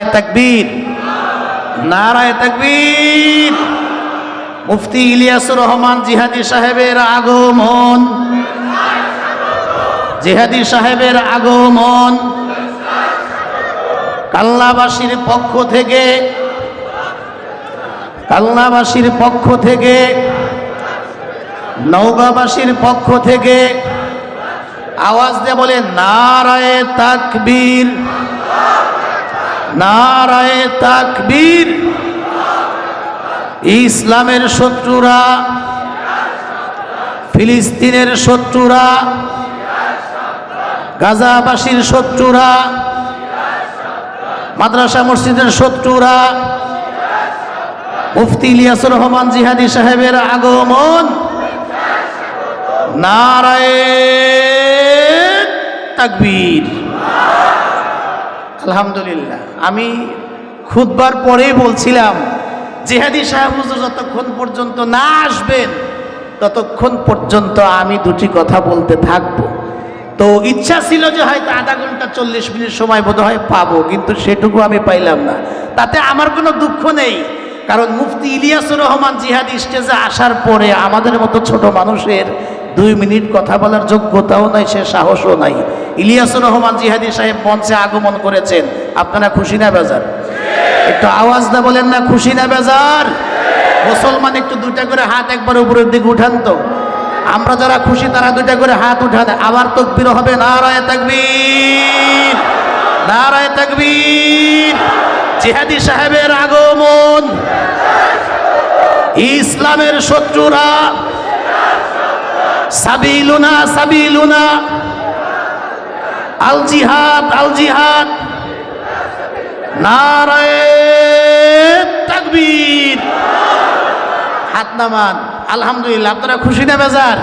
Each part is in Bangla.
তাকবীর। নারায় তাকবীর। মুফতি ইলিয়াসুর রহমান জিহাদি সাহেবের আগমন। জিহাদি সাহেবের আগমন। কাল্লাবাসীর পক্ষ থেকে, কাল্লাবাসীর পক্ষ থেকে নৌকাবাসীর পক্ষ থেকে আওয়াজ দিয়ে বলে নারায় তাকবীর। নারায় তাকবীর। ইসলামের শত্রুরা, ফিলিস্তিনের শত্রুরা, গাজাবাসীর শত্রুরা, মাদ্রাসা মসজিদের শত্রুরা, মুফতি ইলিয়াসুর রহমান জিহাদি সাহেবের আগমন। নারায় তাকবীর। আলহামদুলিল্লাহ। আমি খুদবার পরেই বলছিলাম, জেহাদি সাহেব হুজুর যতক্ষণ পর্যন্ত না আসবেন, ততক্ষণ পর্যন্ত আমি দুটি কথা বলতে থাকব। তো ইচ্ছা ছিল যে হয়তো আধা ঘণ্টা চল্লিশ মিনিট সময় বোধ হয় পাবো, কিন্তু সেটুকু আমি পাইলাম না। তাতে আমার কোনো দুঃখ নেই, কারণ মুফতি ইলিয়াসুর রহমান জিহাদি স্টেজে আসার পরে আমাদের মতো ছোট মানুষের দুই মিনিট কথা বলার যোগ্যতাও নাই, সে সাহসও নাই। ইলিয়াসুর রহমান জিহাদি সাহেব মঞ্চে আগমন করেছেন। আপনারা খুশি না বেজার? একটু আওয়াজ না বলেন না, খুশি না বেজার? মুসলমান একটু দুইটা করে হাত একবার উপরের দিকে উঠান তো। আমরা যারা খুশি, তারা দুইটা করে হাত উঠান। আবার তকবির হবে না রায় নারায় তাকবীর নারায় তাকবীর। জিহাদি সাহেবের আগমন। ইসলামের শত্রুরা সাবিলুনা সাবিলুনা। আল জিহাদ আল জিহাদ নারায় তাকবীর। হাত নামান। আলহামদুলিল্লাহ, আপনারা খুশি না বেজার?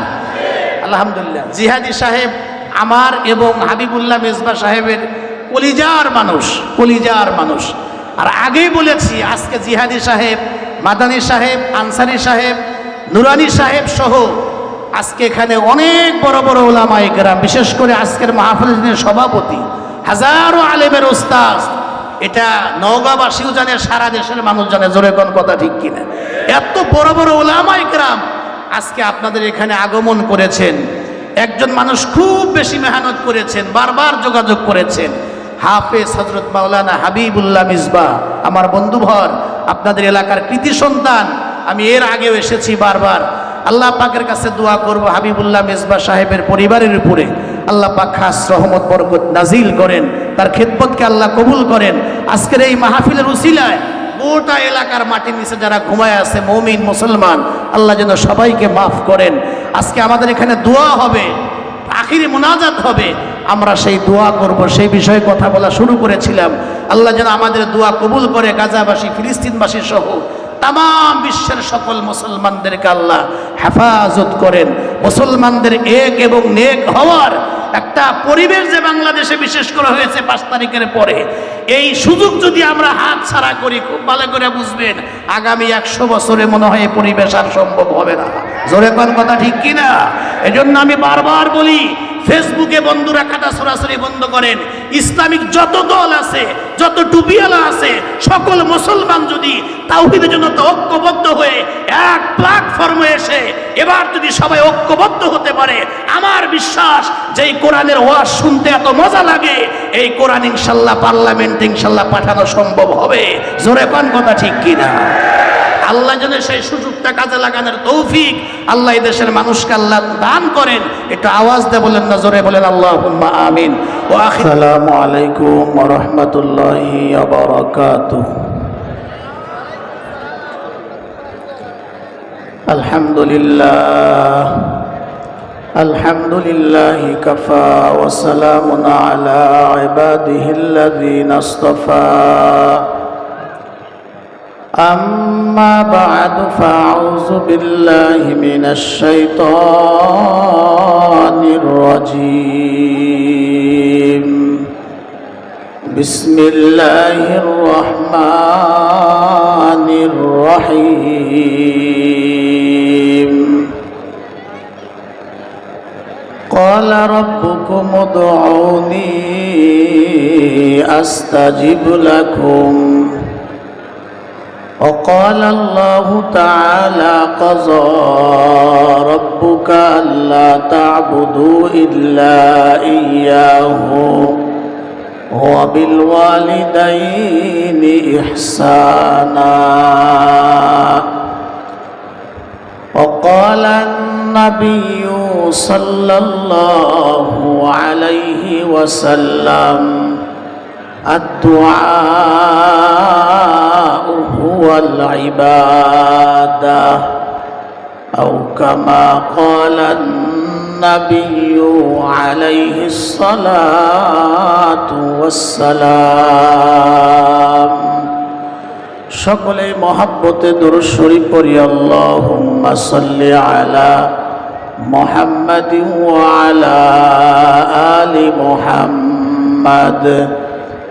আলহামদুলিল্লাহ। জিহাদি সাহেব আমার এবং হাবিবুল্লাহ মেজবা সাহেবের কলিজার মানুষ কলিজার মানুষ। আর আগেই বলেছি, আজকে জিহাদি সাহেব, মাদানী সাহেব, আনসারি সাহেব, নুরানি সাহেব সহ আজকে এখানে অনেক বড় বড় ওলামাই গ্রাম বিশেষ করে আজকের মাহফিলের সভাপতি, হাজারো আলেমের ওস্তাজ এটা নওগাঁবাসীও জানে, সারা দেশের মানুষ জানে, জোরে কোন কথা ঠিক কিনা। এত বড় বড় ওলামাই গ্রাম আজকে আপনাদের এখানে আগমন করেছেন। একজন মানুষ খুব বেশি মেহনত করেছেন, বারবার যোগাযোগ করেছেন। হাফেজ হজরত মাওলানা হাবিবুল্লাহ মিসবা, আমার বন্ধুভর আপনাদের এলাকার কৃতি সন্তান, আমি এর আগেও এসেছি বারবার। আল্লাহ পাকের কাছে দোয়া করব, হাবিবুল্লাহ মেজবা সাহেবের পরিবারের উপরে। আল্লাহ পাক খাস রহমত, বরকত নাজিল করেন। তার খেদমতকে আল্লাহ কবুল করেন। আজকের এই মাহফিলের উসিলায় গোটা এলাকার মাটির নিচে যারা ঘুমায় আছে, মৌমিন, মুসলমান, আল্লাহ যেন সবাইকে মাফ করেন। আজকে আমাদের এখানে দোয়া হবে, আখিরি মোনাজাত হবে। আমরা সেই দোয়া করব, সেই বিষয়ে কথা বলা শুরু করেছিলাম। আল্লাহ যেন আমাদের দোয়া কবুল করে, গাজাবাসী, ফিলিস্তিনবাসী সহ তাম বিশ্বের সকল মুসলমানদেরকে আল্লাহ হেফাজত করেন। মুসলমানদের এক এবং নেক হওয়ার একটা পরিবেশ যে বাংলাদেশে বিশেষ করে হয়েছে পাঁচ তারিখের পরে। এই সুযোগ যদি আমরা হাত ছাড়া করি, খুব ভালো করে বুঝবেন, আগামী একশো বছরে মনে হয় পরিবেশ আর সম্ভব হবে না। জোরে কথা ঠিক কিনা? এজন্য আমি বারবার বলি ফেসবুকে বন্ধুরা খাতা সরাসরি বন্ধ করেন। ইসলামিক যত দল আছে, যত টুপিওয়ালা আছে, সকল মুসলমান যদি তাওহিদের জন্য তো ঐক্যবদ্ধ হয়ে এক প্ল্যাটফর্মে এসে এবার যদি সবাই ঐক্যবদ্ধ হতে পারে, আমার বিশ্বাস যে এই কোরআনের ওয়াজ শুনতে এত মজা লাগে, এই কোরআন ইনশাল্লাহ পার্লামেন্ট ইনশাল্লাহ পাঠানো সম্ভব হবে। জোরে কোন কথা ঠিক কিনা? আল্লাহ যেন সেই সুযোগটা কাজে লাগানোর তৌফিক আল্লাহ এই দেশের মানুষকে আল্লাহ দান করেন একটু আওয়াজ দিয়ে বলেন না জোরে বলেন আল্লাহ আমিন ও আসসালামু আলাইকুম ওয়া রাহমাতুল্লাহি ওয়া বারাকাতুহু الحمد لله الحمد لله كفى وسلام على عباده الذين اصطفى أما بعد فأعوذ بالله من الشيطان الرجيم بسم الله الرحمن الرحيم قال ربكم ادعوني أستجب لكم وقال الله تعالى قضى ربك ألا تعبدوا إلا إياه وبالوالدين إحسانا. وقال النبي صلى الله عليه وسلم الدعاء هو العبادة أو كما قال النبي عليه الصلاة والسلام সকলে মহাব্বতে দরুদ শরীফ পড়ি আল্লাহুম্মা সাল্লি আলা মুহাম্মাদ ওয়া আলা আলি মুহাম্মাদ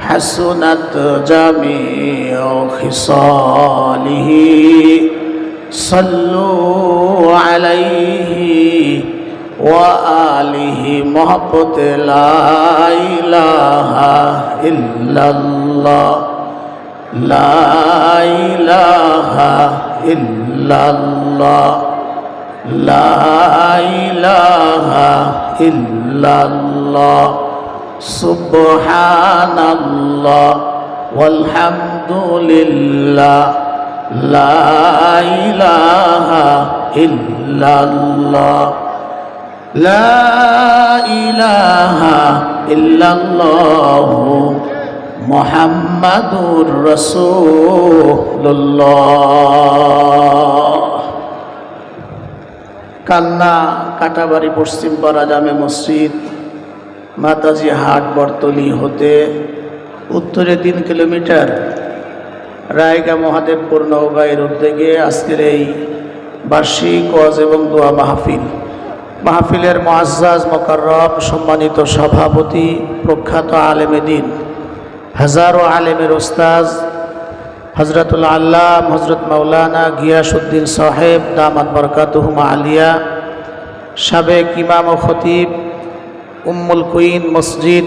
حسنت جميع خصاله. صلوا عليه وآله محبت لا إله إلا الله. لا إله إلا الله. لا إله إلا الله. سبحان الله والحمد لله لا إله إلا الله لا إله إلا الله محمد رسول الله কান্না কাটাবাড়ি পশ্চিমপাড়া জামে মসজিদ মাতাজি হাট বর্তলি হতে উত্তরে তিন কিলোমিটার। রায়গা মহাদেবপুর নওগাঁয়ের উদ্যোগে আজকের এই বার্ষিক ওয়াজ এবং দোয়া মাহফিল। মাহফিলের মহাজ্জাজ মোকাররম সম্মানিত সভাপতি, প্রখ্যাত আলেমে দিন, হাজারো আলেমের ওস্তাজ হজরতুল আল্লাহ হজরত মাওলানা গিয়াসুদ্দিন সাহেব, দামাত বরকাতুহুমা আলিয়া, সাবেক ইমাম ও খতিব উম্মুল কুইন মসজিদ,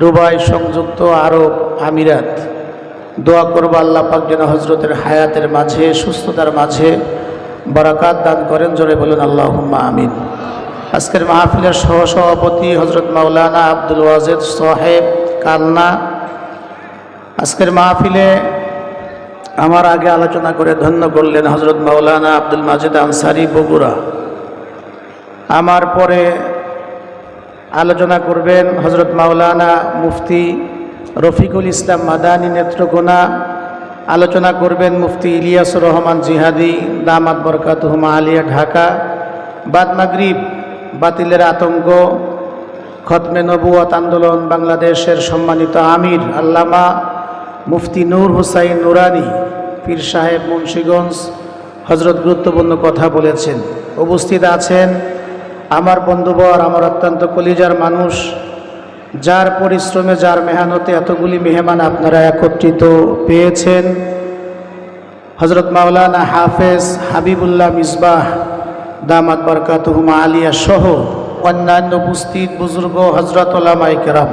দুবাই সংযুক্ত আরব আমিরাত। দোয়া করব আল্লাহ পাক যেন হজরতের হায়াতের মাঝে, সুস্থতার মাঝে বরাকাত দান করেন। জোরে বলুন আল্লাহ আমিন। আজকের মাহফিলের সহসভাপতি হজরত মাওলানা আব্দুল ওয়াজেদ সাহেব কালনা আজকের মাহফিলে আমার আগে আলোচনা করে ধন্য করলেন হজরত মাওলানা আব্দুল মাজেদ আনসারি বগুড়া। আমার পরে আলোচনা করবেন হজরত মাওলানা মুফতি রফিকুল ইসলাম মাদানী নেত্রকোনা। আলোচনা করবেন মুফতি ইলিয়াস রহমান জিহাদি, দামাত বরকাতুহমা আলিয়া ঢাকা। বাদ মাগরিব, বাতিলের আতঙ্ক। খতমে নবুয়ত আন্দোলন বাংলাদেশের সম্মানিত আমির, আল্লামা মুফতি নূর হুসাইন নুরানি, পীর সাহেব মুন্সীগঞ্জ হজরত গুরুত্বপূর্ণ কথা বলেছেন। উপস্থিত আছেন আমার বন্ধুবর, আমার অত্যন্ত কলিজার মানুষ, যার পরিশ্রমে, যার মেহনতে এতগুলি মেহমান আপনারা একত্রিত পেয়েছেন। হজরত মাওলানা হাফেজ হাবিবুল্লাহ মিসবাহ, দামাত বরকাতুহুমা আলিয়া সহ অন্যান্য উপস্থিত বুজুর্গ হজরত ওলামাই কেরাম,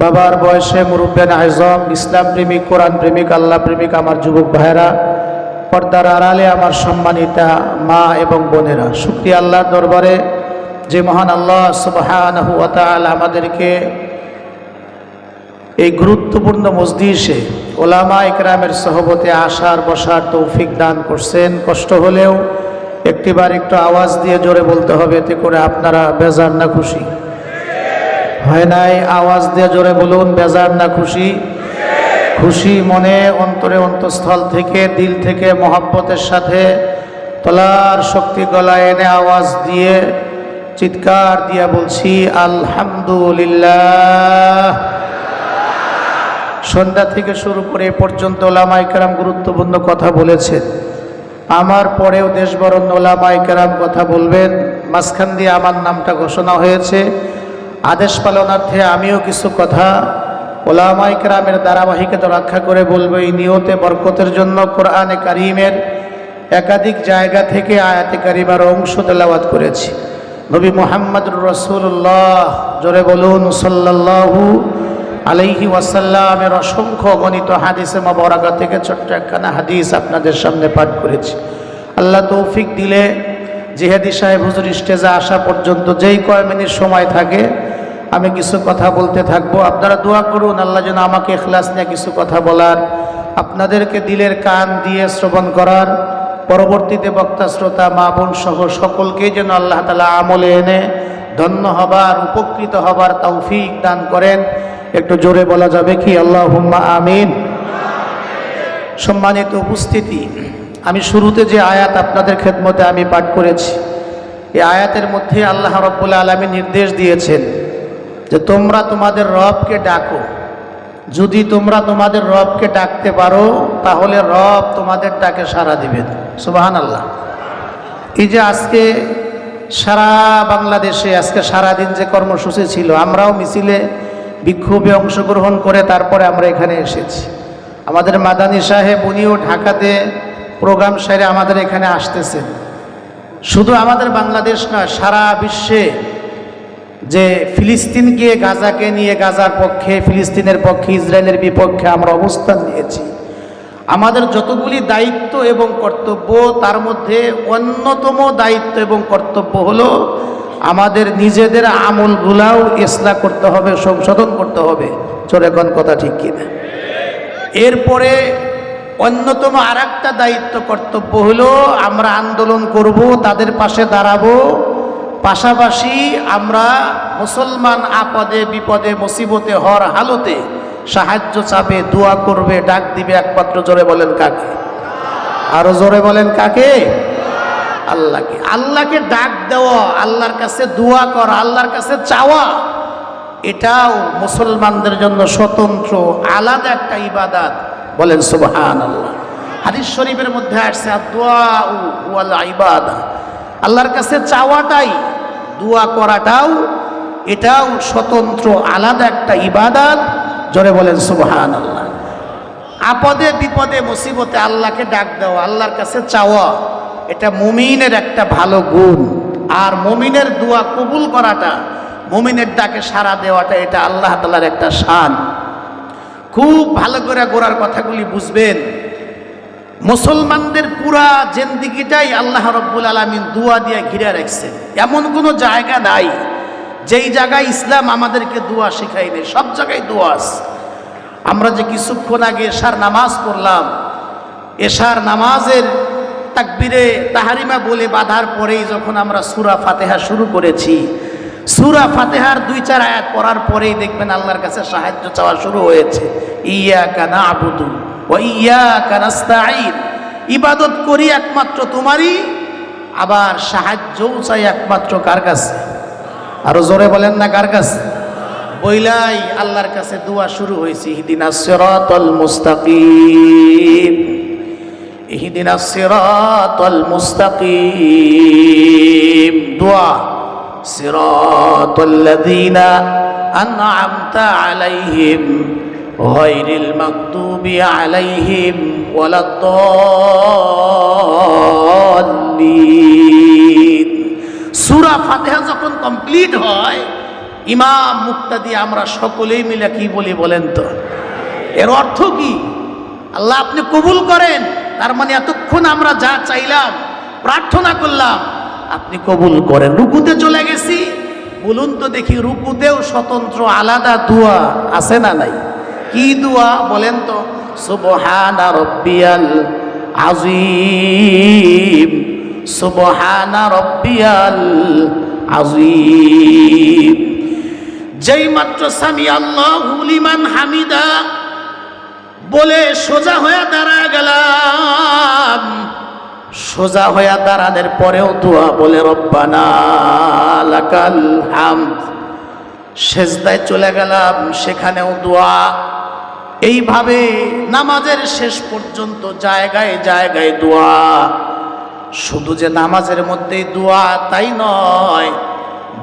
বাবার বয়সে মুরব্বেন আজম, ইসলাম প্রেমিক, কোরআন প্রেমিক, আল্লাহ প্রেমিক, আমার যুবক ভাইয়েরা, পর্দার আড়ালে আমার সম্মানিতা মা এবং বোনেরা, শুক্রিয়া আল্লাহর দরবারে যে মহান আল্লাহ তাআলা আমাদেরকে এই গুরুত্বপূর্ণ মসজিষে ওলামা ইকরামের সহবতে আসার, বসার তৌফিক দান করছেন। কষ্ট হলেও একটিবার একটু আওয়াজ দিয়ে জোরে বলতে হবে, এতে করে আপনারা বেজার না খুশি। হয় নাই? আওয়াজ দিয়ে জোরে বলুন, বেজার না খুশি? খুশি মনে, অন্তরে অন্তঃস্থল থেকে, দিল থেকে, মহাব্বতের সাথে, তলার শক্তি গলায় এনে আওয়াজ দিয়ে চিৎকার দিয়া বলছি, আলহামদুলিল্লাহ। সন্ধ্যা থেকে শুরু করে পর্যন্ত ওলামাই কেরাম গুরুত্বপূর্ণ কথা বলেছেন। আমার পরেও দেশবরণ ওলামাই কেরাম কথা বলবেন। মাঝখান দিয়ে আমার নামটা ঘোষণা হয়েছে। আদেশ পালনার্থে আমিও কিছু কথা ওলামাই কেরামের ধারাবাহিকতা রক্ষা করে বলব। এই নিয়তে বরকতের জন্য কোরআনে কারিমের একাধিক জায়গা থেকে আয়াতে কারিমার অংশ তেলাওয়াত করেছি। নবী মোহাম্মদুর রসুল্লাহ জোরে বলুন, সাল্লাল্লাহু আলাইহি ওয়াসাল্লামের অসংখ্য গণিত হাদিসে মাবরাকা থেকে ছোট্ট একখানা হাদিস আপনাদের সামনে পাঠ করেছি। আল্লাহ তৌফিক দিলে জিহাদি সাহেব হুজুর স্টেজে আসা পর্যন্ত যেই কয় মিনিট সময় থাকে, আমি কিছু কথা বলতে থাকব। আপনারা দোয়া করুন, আল্লাহ যেন আমাকে এখলাস নিয়ে কিছু কথা বলার, আপনাদেরকে দিলের কান দিয়ে শ্রবণ করার পরবর্তীতে বক্তা, শ্রোতা, মা বোন সহ সকলকেই যেন আল্লাহ তালা আমলে এনে ধন্য হবার, উপকৃত হবার তৌফিক দান করেন। একটু জোরে বলা যাবে কি? আল্লাহ আমিন। সম্মানিত উপস্থিতি, আমি শুরুতে যে আয়াত আপনাদের খেদমতে আমি পাঠ করেছি, এই আয়াতের মধ্যে আল্লাহ রব্বুল্লা আলমী নির্দেশ দিয়েছেন যে তোমরা তোমাদের রবকে ডাকো। যদি তোমরা তোমাদের রবকে ডাকতে পারো, তাহলে রব তোমাদের ডাকে সাড়া দিবেন সুবাহান আল্লাহ এই যে আজকে সারা বাংলাদেশে আজকে সারাদিন যে কর্মসূচি ছিল, আমরাও মিছিলে বিক্ষোভে অংশগ্রহণ করে তারপরে আমরা এখানে এসেছি। আমাদের মাদানী সাহেব, উনিও ঢাকাতে প্রোগ্রাম সেরে আমাদের এখানে আসতেছেন। শুধু আমাদের বাংলাদেশ নয়, সারা বিশ্বে যে ফিলিস্তিনকে গাজাকে নিয়ে গাজার পক্ষে, ফিলিস্তিনের পক্ষে, ইসরায়েলের বিপক্ষে আমরা অবস্থান নিয়েছি। আমাদের যতগুলি দায়িত্ব এবং কর্তব্য, তার মধ্যে অন্যতম দায়িত্ব এবং কর্তব্য হলো আমাদের নিজেদের আমলগুলাও ইসলা করতে হবে, সংশোধন করতে হবে। চোরেকন কথা ঠিক কিনা? এরপরে অন্যতম আর দায়িত্ব, কর্তব্য হলো আমরা আন্দোলন করব, তাদের পাশে দাঁড়াবো পাশাপাশি আমরা মুসলমান আপদে, বিপদে, মুসিবতে হওয়ার হালতে সাহায্য চাবে দোয়া করবে, ডাক দিবে একমাত্র জোরে বলেন কাকে? আরও জোরে বলেন কাকে? আল্লাহকে। আল্লাহকে ডাক দেওয়া, আল্লাহর কাছে দোয়া করা, আল্লাহর কাছে চাওয়া, এটাও মুসলমানদের জন্য স্বতন্ত্র, আলাদা একটা ইবাদাত। বলেন সুবহান আল্লাহ হাদিস শরীফের মধ্যে আসছে দোয়া ইবাদা আল্লাহর কাছে চাওয়াটাই, দোয়া করাটাও, এটাও স্বতন্ত্র, আলাদা একটা ইবাদাত। জোরে বলেন সুবহান আল্লাহ আপদে বিপদে, মুসিবতে আল্লাহকে ডাক দেওয়া, আল্লাহর কাছে চাওয়া, এটা মুমিনের একটা ভালো গুণ। আর মুমিনের দোয়া কবুল করাটা, মুমিনের ডাকে সাড়া দেওয়াটা, এটা আল্লাহ তালার একটা শান। খুব ভালো করে গোড়ার কথাগুলি বুঝবেন। মুসলমানদের পুরা জেন্দিগিটাই আল্লাহ রব্বুল আলমিন দুয়া দিয়ে ঘিরে রাখছে। এমন কোনো জায়গা নাই, যেই জায়গায় ইসলাম আমাদেরকে দোয়া শেখায়নি সব জায়গায় দোয়া আমরা যে কিছুক্ষণ আগে এশার নামাজ পড়লাম, এশার নামাজের তাকবিরে তাহারিমা বলে বাধার পরেই যখন আমরা সুরা ফাতেহা শুরু করেছি, সুরা ফাতেহার দুই চার আয়াত পড়ার পরেই দেখবেন আল্লাহর কাছে সাহায্য চাওয়া শুরু হয়েছে। ইয়া কানা আবুদু ও কানাস্তাইন ইবাদত করি একমাত্র তোমারই, আবার সাহায্যও চাই একমাত্র কার কাছে? আরও জোরে বলেন না কার কাছে? বইলাই আল্লাহর কাছে দোয়া শুরু হয়েছে, ইহদিনা সিরাতাল মুস্তাকিম। ইহদিনা সিরাতাল মুস্তাকিম। দোয়া, সিরাতাল লাযিনা আন'আমতা আলাইহিম। গায়রিল মাগদুবি আলাইহিম ওয়ালাদ-দাল্লিন সূরা ফাতিহা যখন কমপ্লিট হয়, ইমাম মুক্তাদি আমরা সকলেই মিলে কি বলি বলেন তো? এর অর্থ কি? আল্লাহ আপনি কবুল করেন, তার মানে এতক্ষণ আমরা যা চাইলাম, প্রার্থনা করলাম, আপনি কবুল করেন। রুকুতে চলে গেছি, বলুন তো দেখি রুকুতেও স্বতন্ত্র আলাদা দোয়া আছে না নাই? কি দোয়া বলেন তো? সুবহানা রব্বিয়াল আজিম সুবহানা রব্বিয়াল আযীম। যেই মাত্র সামি আল্লাহু লিমান হামিদা বলে সোজা হয়ে দাঁড়া গেলাম। সোজা হয়ে দাঁড়ানোর পরেও দোয়া বলে, রব্বানা লাকাল হামদ। সেজদায় চলে গেলাম, সেখানেও দোয়া। এইভাবে নামাজের শেষ পর্যন্ত জায়গায় জায়গায় দোয়া। শুধু যে নামাজের মধ্যেই দোয়া তাই নয়,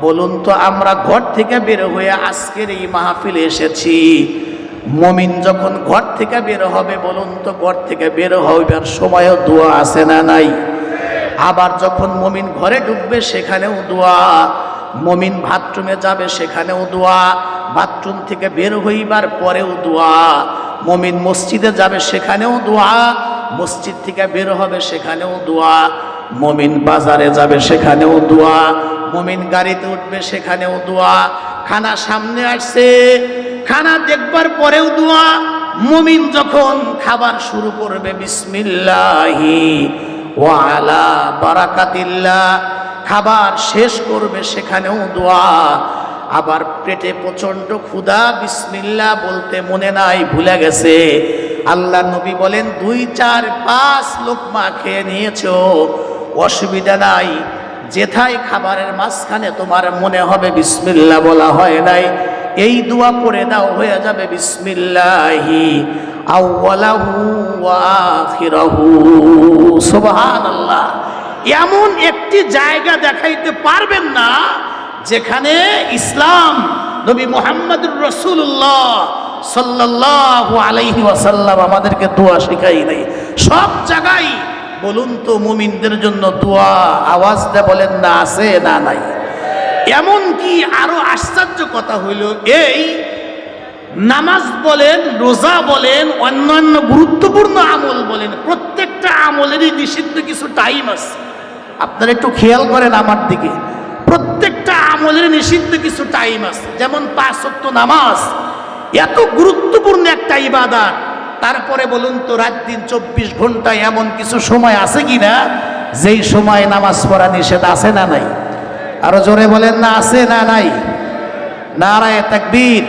বলুন তো আমরা ঘর থেকে বের হয়ে আজকের এই মাহফিলে এসেছি। মমিন যখন ঘর থেকে বের হবে, বলুন তো ঘর থেকে বের হইবার সময়ও দোয়া আছে না নাই? আবার যখন মমিন ঘরে ঢুকবে, সেখানেও দোয়া। মমিন বাথরুমে যাবে, সেখানেও দোয়া। বাথরুম থেকে বের হইবার পরেও দোয়া। মমিন মসজিদে যাবে, সেখানেও দোয়া। মসজিদ থেকে বের হবে, সেখানেও দোয়া। মমিন বাজারে যাবে, সেখানেও দোয়া। মমিন গাড়িতে উঠবে, সেখানেও দোয়া। খানা সামনে আসছে, খানা দেখবার পরেও দোয়া। মমিন যখন খাবার শুরু করবে, বিসমিল্লাহি ওয়ালা বারাকাতিল্লাহ। খাবার শেষ করবে সেখানেও দোয়া। আবার পেটে প্রচণ্ড ক্ষুধা, বিসমিল্লা বলতে মনে নাই, ভুলে গেছে। আল্লাহ নবী বলেন, দুই, চার, পাঁচ লোকমা খেয়ে নিয়েছো। অসুবিধা নাই। যেথায় খাবারের মাঝখানে তোমার মনে হবে বিসমিল্লা বলা হয় নাই, এই দোয়া পড়ে দাও, হয়ে যাবে বিসমিল্লাহি। আউওয়ালাহু ওয়া আখিরাহু। সুবহানাল্লাহ। এমন একটি জায়গা দেখাইতে পারবেন না যেখানে ইসলাম নবী মোহাম্মদুর রসুল্লাহ সাল্লাল্লাহু আলাইহি ওয়াসাল্লাম আমাদেরকে দোয়া শেখাই নাই। সব জায়গায় বলুন তো মুমিনদের জন্য দোয়া আওয়াজ দিয়ে বলেন, না আছে, না নাই। এমন কি আরও আশ্চর্য কথা হইল, এই নামাজ বলেন, রোজা বলেন, অন্যান্য গুরুত্বপূর্ণ আমল বলেন, প্রত্যেকটা আমলেরই নিষিদ্ধ কিছু টাইম আছে। আপনারা একটু খেয়াল করেন আমার দিকে। প্রত্যেকটা আমলের নিষিদ্ধ কিছু টাইম আছে। যেমন পাঁচ ওয়াক্ত নামাজ, এত গুরুত্বপূর্ণ একটা ইবাদত। তারপরে বলুন তো, রাত দিন চব্বিশ ঘন্টায় এমন কিছু সময় আছে কি না যেই সময় নামাজ পড়া নিষেধ আছে না নাই? আরও জোরে বলেন না, আছে না নাই? নারায় তাকবীর।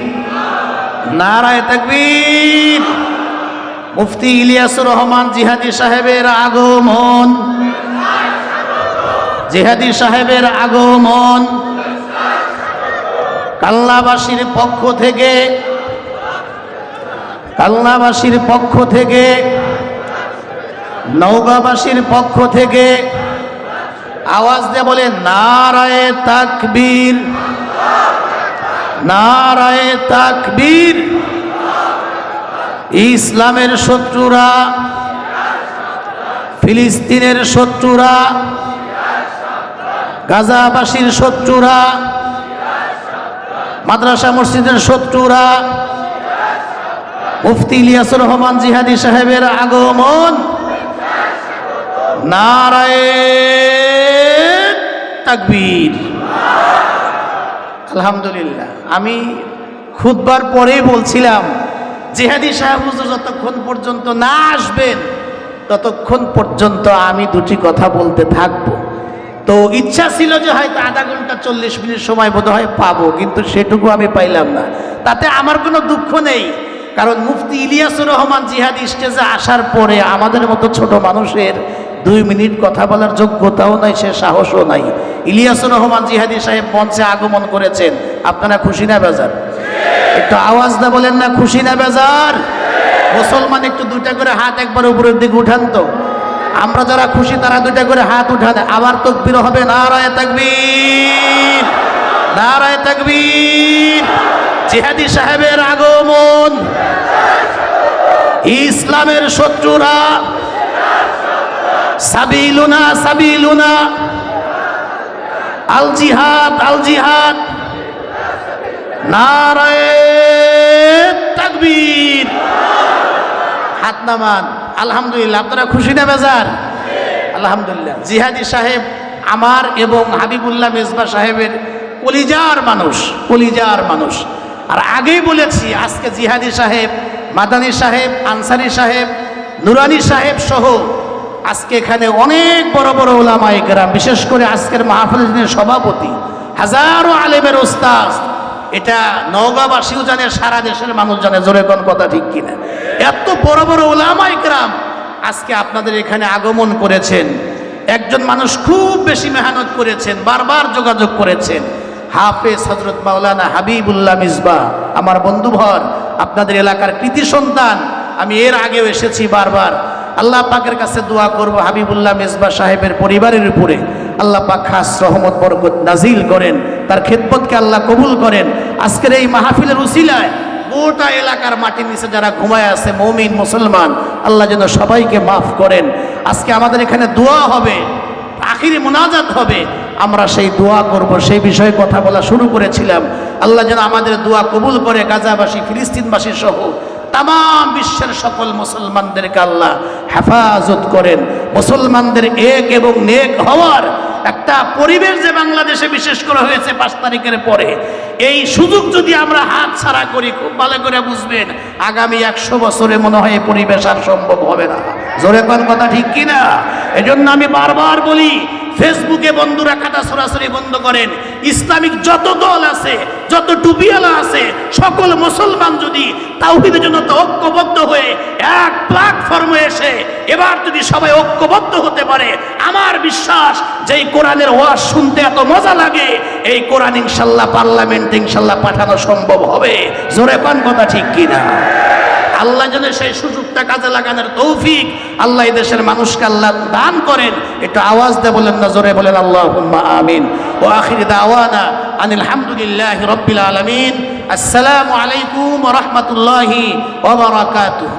নারায় তাকবীর। মুফতি ইলিয়াসুর রহমান জিহাদি সাহেবের আগমন। জিহাদি সাহেবের আগমন। কাল্লাবাসীর পক্ষ থেকে, কাল্লাবাসীর পক্ষ থেকে নৌকাবাসীর পক্ষ থেকে আওয়াজ দিয়ে বলে, নারায় তাকবীর নারায় তাকবীর। ইসলামের শত্রুরা, ফিলিস্তিনের শত্রুরা গাজাবাসীর শত্রুরা, মাদ্রাসা মসজিদের শত্রুরা, মুফতি ইলিয়াসুর রহমান জিহাদি সাহেবের আগমন। নারায়ণ তাকবীর। আলহামদুলিল্লাহ। আমি খুদবার পরেই বলছিলাম, জিহাদি সাহেব হুজুর যতক্ষণ পর্যন্ত না আসবেন, ততক্ষণ পর্যন্ত আমি দুটি কথা বলতে থাকব। তো ইচ্ছা ছিল যে হয়তো আধা ঘণ্টা চল্লিশ মিনিট সময় বোধ হয় পাবো, কিন্তু সেটুকু আমি পাইলাম না। তাতে আমার কোনো দুঃখ নেই, কারণ মুফতি ইলিয়াসুর রহমান জিহাদি স্টেজে আসার পরে আমাদের মতো ছোট মানুষের দুই মিনিট কথা বলার যোগ্যতাও নাই, সে সাহসও নাই। ইলিয়াসুর রহমান জিহাদি সাহেব মঞ্চে আগমন করেছেন। আপনারা খুশি না বেজার? একটু আওয়াজ দা বলেন না, খুশি না বেজার? মুসলমান একটু দুটা করে হাত একবার উপরের দিকে উঠান তো। আমরা যারা খুশি তারা দুইটা করে হাত উঠান আবার তকবির হবে। না নারায় তাকবীর। নারায় তাকবীর। জিহাদি সাহেবের আগমন। ইসলামের শত্রুরা। সাবিলুনা সাবিলুনা। আল জিহাদ, আল নারায় তাকবীর। হাত নামান। আলহামদুলিল্লাহ, আপনারা খুশি না বেজার? আলহামদুলিল্লাহ। জিহাদি সাহেব আমার এবং হাবিবুল্লাহ মেজবা সাহেবের কলিজার মানুষ কলিজার মানুষ। আর আগেই বলেছি, আজকে জিহাদি সাহেব, মাদানী সাহেব, আনসারি সাহেব, নুরানি সাহেব সহ আজকে এখানে অনেক বড় বড় ওলামা একরাম বিশেষ করে আজকের মাহফিল সভাপতি, হাজারো আলেমের ওস্তাজ এটা নওগাঁবাসীও জানে, সারা দেশের মানুষ জানে, জোরে কোন কথা ঠিক কিনা। এত বড় বড় ওলামা একরাম আজকে আপনাদের এখানে আগমন করেছেন। একজন মানুষ খুব বেশি মেহনত করেছেন, বারবার যোগাযোগ করেছেন। হাফেজ হজরত মাওলানা হাবিবুল্লাহ মিসবা, আমার বন্ধুভর আপনাদের এলাকার কৃতি সন্তান, আমি এর আগেও এসেছি বারবার। আল্লাহ পাকের কাছে দোয়া করব হাবিবুল্লাহ মেজবা সাহেবের পরিবারের উপরে। আল্লাহ পাক খাস রহমত, বরকত নাজিল করেন। তার খেদমতকে আল্লাহ কবুল করেন। আজকের এই মাহফিলের উসিলায় গোটা এলাকার মাটির নিচে যারা ঘুমায় আছে, মৌমিন, মুসলমান, আল্লাহ যেন সবাইকে মাফ করেন। আজকে আমাদের এখানে দোয়া হবে, আখিরি মোনাজাত হবে। আমরা সেই দোয়া করব, সেই বিষয়ে কথা বলা শুরু করেছিলাম। আল্লাহ যেন আমাদের দোয়া কবুল করে, গাজাবাসী, ফিলিস্তিনবাসী সহ তাম বিশ্বের সকল মুসলমানদেরকে আল্লাহ হেফাজত করেন। মুসলমানদের এক এবং নেক হওয়ার একটা পরিবেশ যে বাংলাদেশে বিশেষ করে হয়েছে পাঁচ তারিখের পরে, এই সুযোগ যদি আমরা হাত ছাড়া করি, খুব ভালো করে বুঝবেন, আগামী একশো বছরে মনে হয় পরিবেশ আর সম্ভব হবে না। জোরে কথা ঠিক কিনা? এজন্য আমি বারবার বলি ফেসবুকে বন্ধুরা খাতা সরাসরি বন্ধ করেন। ইসলামিক যত দল আছে, যত টুপিওয়ালা আছে, সকল মুসলমান যদি তাওহিদের জন্য ঐক্যবদ্ধ হয়ে এক প্ল্যাটফর্মে এসে এবার যদি সবাই ঐক্যবদ্ধ হতে পারে, আমার বিশ্বাস যে এই কোরআনের ওয়াজ শুনতে এত মজা লাগে, এই কোরআন ইনশাল্লাহ পার্লামেন্ট ইনশাল্লাহ পাঠানো সম্ভব হবে। জোরে পান কথা ঠিক কিনা? আল্লাহ যেন সেই সুযোগটা কাজে লাগানোর তৌফিক আল্লাহ এই দেশের মানুষকে আল্লাহ দান করেন। একটু আওয়াজ দে বলেন, নজরে বলেন আল্লাহ আমিন। ও আখির দাওয়ানা আনিল হামদুলিল্লাহ রব্বিল আলমিন। আসসালামু আলাইকুম রহমতুল্লাহি ওবরাকাতুহ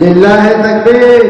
লিল্লাহে তাকবীর।